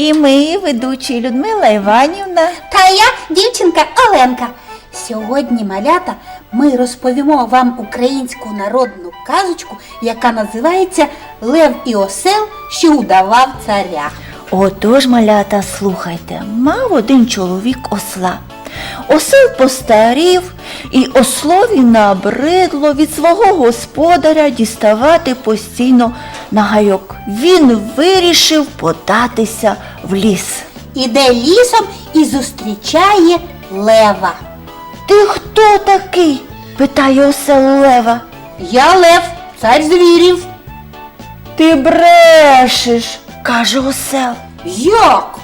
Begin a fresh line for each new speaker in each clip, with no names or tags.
І ми, ведучі Людмила Іванівна.
Та я дівчинка Оленка. Сьогодні, малята, ми розповімо вам українську народну казочку, яка називається Лев і осел, що удавав царя.
Отож, малята, слухайте, мав один чоловік осла. Осел постарів, і ослові набридло від свого господаря діставати постійно на гайок. Він вирішив податися в ліс.
Іде лісом і зустрічає лева.
Ти хто такий? питає осел лева.
Я лев, цар звірів.
Ти брешеш, каже осел.
Як?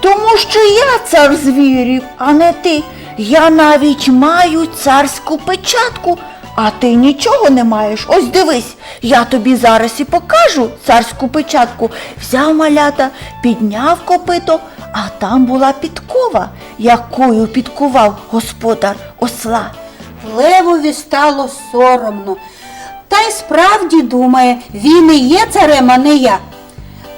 Тому що я цар звірів, а не ти. Я навіть маю царську печатку, а ти нічого не маєш. Ось дивись, я тобі зараз і покажу царську печатку. Взяв малята, підняв копито, а там була підкова, якою підкував господар осла.
Левові стало соромно. Та й справді думає, він і є царем, а не я.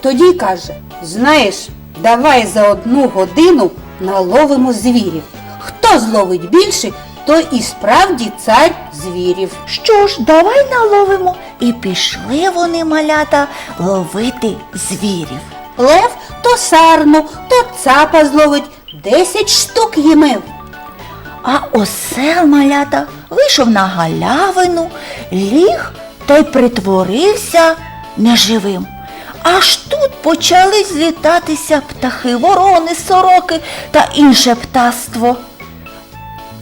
Тоді каже, знаєш, давай за одну годину наловимо звірів. Хто зловить більше, той і справді цар звірів.
Що ж, давай наловимо. І пішли вони, малята, ловити звірів.
Лев то сарну, то цапа зловить, десять штук їмив.
А осел малята вийшов на галявину, ліг та й притворився неживим. Аж тут почали злітатися птахи, ворони, сороки та інше птаство.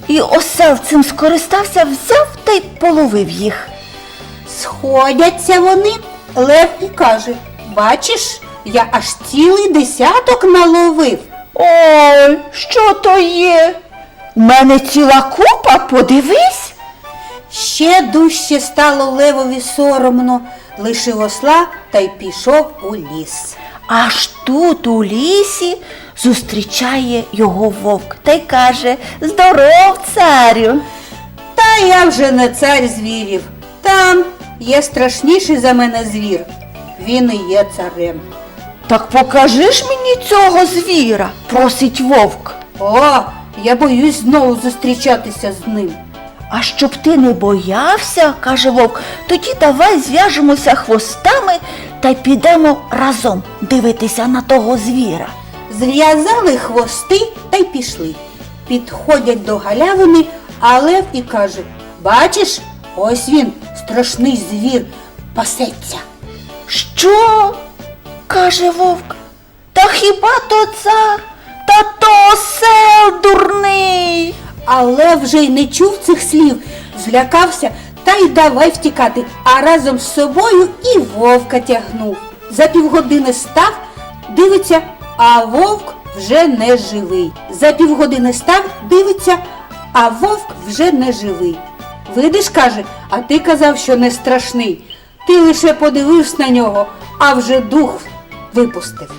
І осел цим скористався, взяв та й половив їх.
Сходяться вони, лев і каже, бачиш, я аж цілий десяток наловив.
Ой, що то є? У мене ціла купа, подивись.
Ще дужче стало левові соромно, лишив осла та й пішов у ліс.
Аж тут у лісі зустрічає його вовк та й каже Здоров, царю.
Та я вже не цар звірів. Там є страшніший за мене звір. Він і є царем.
Так покажи ж мені цього звіра, просить вовк.
О, я боюсь знову зустрічатися з ним.
А щоб ти не боявся, каже вовк, тоді давай зв'яжемося хвостами та й підемо разом дивитися на того звіра.
Зв'язали хвости та й пішли. Підходять до галявини, а лев і каже: Бачиш, ось він, страшний звір, пасеться.
Що? каже вовк. Та хіба то цар? Та то осел дурний.
А лев вже й не чув цих слів, злякався та й давай втікати, а разом з собою і вовка тягнув. За півгодини став, дивиться, а вовк вже не живий. За півгодини став, дивиться, а вовк вже не живий. Видиш, каже, а ти казав, що не страшний. Ти лише подивився на нього, а вже дух випустив.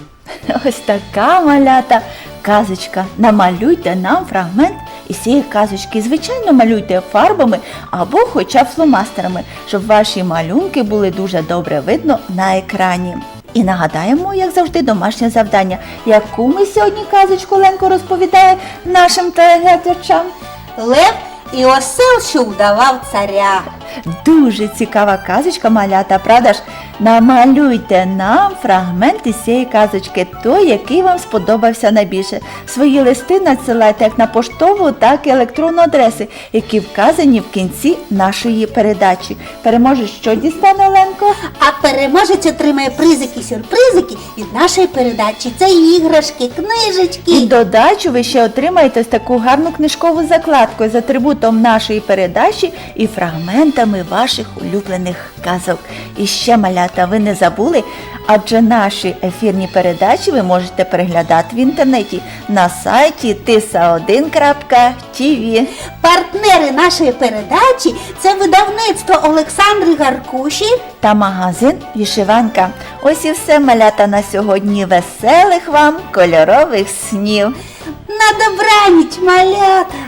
Ось така малята казочка. Намалюйте нам фрагмент із цієї казочки. Звичайно, малюйте фарбами або хоча фломастерами, щоб ваші малюнки були дуже добре видно на екрані. І нагадаємо, як завжди, домашнє завдання, яку ми сьогодні казочку Ленко розповідає нашим телеглядачам.
Лев і осел, що вдавав царя.
Дуже цікава казочка, малята, правда ж? Намалюйте нам фрагмент із цієї казочки, той, який вам сподобався найбільше. Свої листи надсилайте як на поштову, так і електронну адреси, які вказані в кінці нашої передачі. Переможе, що дістане Оленко?
А переможець отримає призики сюрпризики від нашої передачі. Це іграшки, книжечки.
І додачу ви ще отримаєте ось таку гарну книжкову закладку з атрибутом нашої передачі і фрагментами ваших улюблених казок. І ще малята. малята, ви не забули, адже наші ефірні передачі ви можете переглядати в інтернеті на сайті tisa1.tv.
Партнери нашої передачі це видавництво Олександри Гаркуші.
та магазин Вішиванка. Ось і все малята на сьогодні. Веселих вам кольорових снів.
На добраніч, малята!